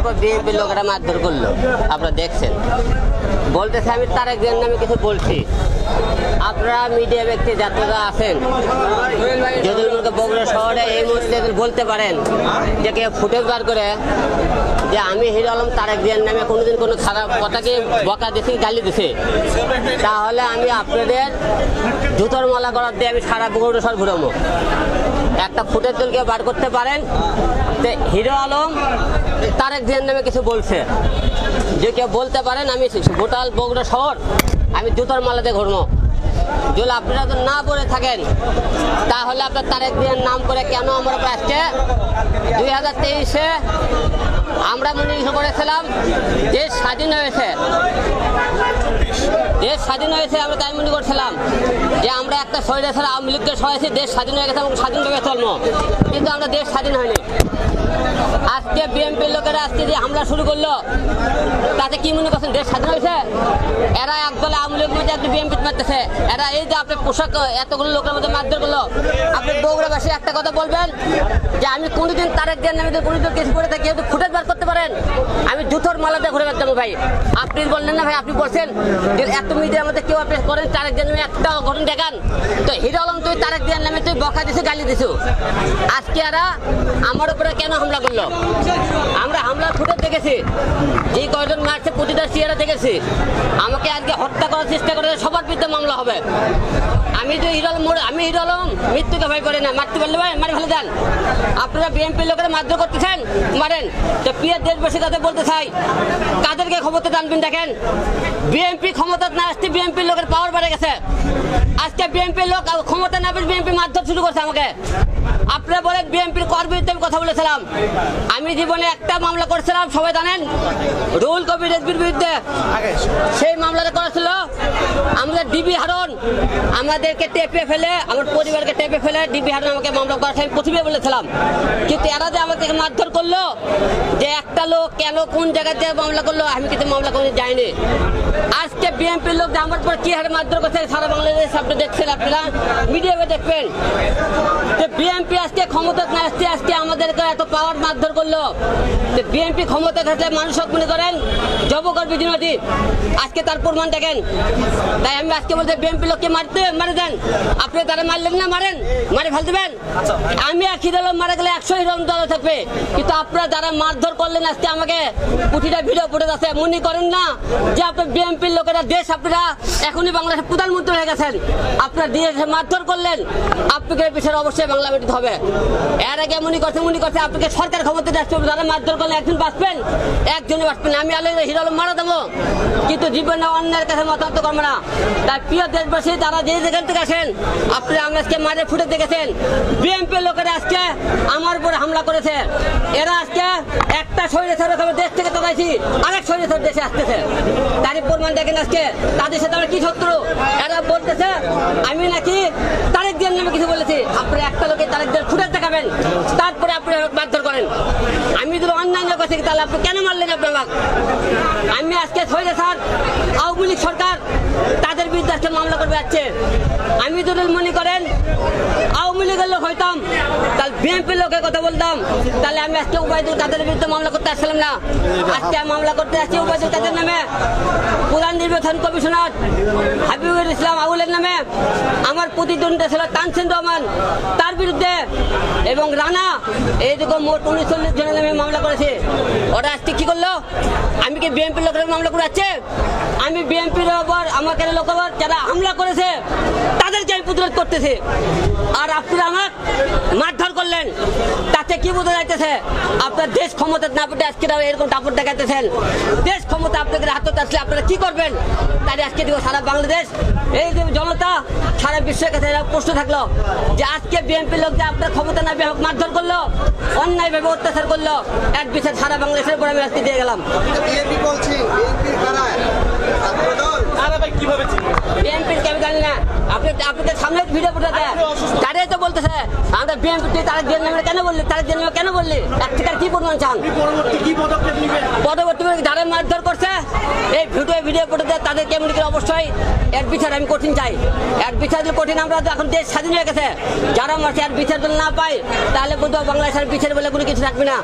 উপর বিএনপির লোকেরা মারধর করল। আপনারা দেখছেন। বলতেছে আমি তারেক জিয়ার নামে কিছু বলছি। আপনারা মিডিয়া ব্যক্তি যাত্রীরা আছেন। যদি মনে বগুড়া শহরে এই মুহূর্তে বলতে পারেন যে কেউ ফুটেজ বার করে যে আমি হিরো আলম তারেক জিয়ার নামে কোনোদিন কোনো খারাপ কথাকে বকা দিছি, গালি দিছি, তাহলে আমি আপনাদের জুতোর মালা করার দিয়ে আমি সারা বগুড়া শহর ঘুরাবো। একটা ফুটের দলকে বার করতে পারেন। তো হিরো আলম, তারেক জিয়ার নামে কিছু বলছে। যে কেউ বলতে পারেন, আমি গোটাল বগুড়া শহর, আমি জুতোর মালাতে ঘুরবো। যদি আপনারা তো না বলে থাকেন, তাহলে আপনার তারেক জিয়ার নাম করে কেন আমার উপর আসছে? দুই হাজার তেইশে আমরা মনে করেছিলাম দেশ স্বাধীন হয়েছে। দেশ স্বাধীন হয়েছে আমরা তাই মনে করছিলাম যে আমরা একটা শরীরে ছাড়া আওয়ামী লীগকে সহায়ছি দেশ স্বাধীন হয়ে গেছে এবং স্বাধীনভাবে চলবো। কিন্তু আমরা দেশ স্বাধীন হয়নি। আজকে বিএনপির লোকেরা আজকে যে হামলা শুরু করল, তাতে কি মনে করছেন দেশ স্বাধীন হয়েছে? এরা একদলে আওয়ামী লীগ মধ্যে একটু বিএনপি মারতেছে। এরা এই যে আপনি পোশাক, এতগুলো লোকের মধ্যে মারধর করল। আপনি বগুড়াবাসী একটা কথা বলবেন যে, আমি কোনোদিন তারেক দিয়ে নামে কোনোদিন কিছু করে থাকি একটু বার করতে পারেন? আমি জুথোর মালাতে ঘুরে বেড়াতাম ভাই। আপনি বললেন না ভাই, আপনি বলছেন যে এত মিডিয়ার মধ্যে কেউ আপনি করেন, তারেক নামে একটা ঘটনা দেখান। তো হিরো আলম, তুই তারেক দেন নামে তুই বকা দিছো, গালি দিছো। আজকে এরা আমার উপরে কেন হামলা করল? আমরা হামলার ফুটেজ দেখেছি। যে কয়জন মারছে, প্রতিটা সিয়ারা দেখেছি। আমাকে আজকে হত্যা করার চেষ্টা করে সবার বিরুদ্ধে মামলা হবে। আমি তো হিরো আলম আমি হিরো আলম, মৃত্যুকে ভয় করি না। মারতে পারলে ভাই, মারে ফেলে দেন। আপনারা বিএনপির লোকেরা মারধর করতেছেন, মারেন। তো পিয়ার দেশবাসী তাদের বলতে চাই, কাদেরকে ক্ষমতা টানবেন দেখেন? বিএনপি ক্ষমতা না আসতে বিএনপির লোকের পাওয়ার বেড়ে গেছে। আজকে বিএনপির লোক ক্ষমতা না পেয়ে বিএনপি মারধর শুরু করছে আমাকে। আপনারা বলেন বিএনপির কর আমি কথা বলেছিলাম। আমি জীবনে একটা মামলা করেছিলাম, সবাই জানেন? রুল কবি রেজবির বিরুদ্ধে। সেই মামলাটা করেছিল আমাদের ডিবি হারন, আমাদেরকে টেপে ফেলে, আমার পরিবারকে টেপে ফেলে ডিবি হারন আমাকে মামলা করার আমি প্রথমে বলেছিলাম। কিন্তু এরা যে আমাকে মারধর করল যে একটা লোক কেন কোন জায়গাতে মামলা করল, আমি কিন্তু মামলা করে যাইনি। আজকে বিএনপির লোক আমার পর কি হারে মারধর করছে, সারা বাংলাদেশ আপনি দেখছেন আপনারা? মিডিয়াতে দেখবেন। যে বিএনপি আজকে ক্ষমতা না আসতে, আজকে আমাদেরকে এত পাওয়ার মারধর করল। যে বিএনপি ক্ষমতা থাকলে মানুষ মনে করেন জবকর বিধিনতি আজকে তার প্রমাণ দেখেন। তাই আমি আজকে বলতে বিএনপি লোককে মারতে, মারে দেন। আপনি তারা মারলেন না, মারেন। মারে ফেল দেবেন। আমি এক হিরো মারা গেলে একশো হিরো দল থাকবে। কিন্তু আপনারা যারা মারধর করলেন আজকে আমাকে প্রতিটা ভিডিও ফুটে আছে। মনে করেন না, যে আপনার বিএনপির লোকেরা, দেশ আপনারা এখনই বাংলাদেশের প্রধানমন্ত্রী হয়ে গেছেন। আপনারা দিয়ে মারধর করলেন, আপনাকে পিছনে অবশ্যই বাংলা মেটিতে হবে। এর আগে মনে করছে মনে করছে, আপনাকে সরকার ক্ষমতা আসতে হবে যারা মারধর করলে একজন বাঁচবেন, একজনই বাঁচবেন আমি আলে হিরো আলম মারা দেবো, কিন্তু জীবনে অন্যের কাছে মতামত করব না। তাই প্রিয় দেশবাসী, তারা যে যেখান থেকে আসেন, আপনি আজকে মারে ফুটে দেখেছেন। বিএনপি লোকেরা আজকে আমার উপরে হামলা করেছে। এরা আজকে একটা শরীরে ছাড়া দেশ থেকে তোলাইছি আরেক শরীরে ছাড়া দেশে আসতেছে। তারই প্রমাণ দেখেন আজকে তাদের সাথে আমার কি শত্রু? এরা বলতেছে, আমি নাকি তারেক দিয়ে নামে কিছু বলেছি। আপনি একটা লোকে তারেক দিয়ে ফুটে দেখাবেন, তারপরে আপনি মারধর করেন। আমি যদি অন্যান্য কথা তাহলে আপনি কেন মারলেন আপনার আমি আজকে ছয়টা স্যার আওয়ামী লীগ সরকার বিরুদ্ধে মামলা করবে যাচ্ছে আমি যদি মনে করেন, আওয়ামী লীগের লোক হইতাম, তাহলে বিএনপির লোকের কথা বলতাম, তাহলে আমি আজকে উপায়দুল তাদের বিরুদ্ধে মামলা করতে আসছিলাম না। আজকে মামলা করতে আসছি উপায়দুল তাদের নামে। প্রধান নির্বাচন কমিশনার হাবিবুল ইসলাম আউলের নামে। আমার প্রতিদ্বন্দ্বী ছিল তানসেন রহমান, তার বিরুদ্ধে। এবং রানা এইদিকে মোট উনচল্লিশ জনের নামে মামলা করেছে। ওরা আজকে কি করল? আমি কি বিএনপির লোকের মামলা করে যাচ্ছে আমি বিএনপির ওপর, আমাকে লোক ওপর যারা হামলা করেছে, তাদেরকে আমি প্রতিরোধ করতেছি। আর আপনারা আমার মারধর করলেন, তাতে কি বোঝা যাইতেছে? আপনার দেশ ক্ষমতা না পেটে আজকে এরকম টাপড় দেখাইতেছেন। দেশ ক্ষমতা আপনাদের হাতে আসলে আপনারা কি করবেন? তাই আজকে দেখো সারা বাংলাদেশ। এই যে জনতা, সারা বিশ্বের কাছে প্রশ্ন থাকল যে আজকে বিএনপি লোক যে আপনার ক্ষমতা না পেয়ে মারধর করল, অন্যায়ভাবে অত্যাচার করল, এক বিচার সারা বাংলাদেশের উপর আমি আজকে দিয়ে গেলাম। বলছি ভাই কীভাবে বিএনপির কেন জানি না। আপনি আপনাদের সামনে ভিডিও তারাই তো বলতেছে। বিএনপি তারা দিয়ে নামে কেন বললি? তারা নামে কেন বললি? এক থেকে আর কি প্রমাণ চান? আপনি পরবর্তী কি পদক্ষেপ নেবেন? পরবর্তী যারা মারধর করছে। এই ভিডিও ভিডিও করে দেয় তাদের কেমন অবশ্যই এর বিচার আমি কঠিন চাই। এর বিচার যদি কঠিন আমরা তো এখন দেশ স্বাধীন হয়ে গেছে। যারা মারছে এর বিচার যদি না পাই তাহলে বোধহয় বাংলাদেশের বিচার বলে কোনো কিছু থাকবে না।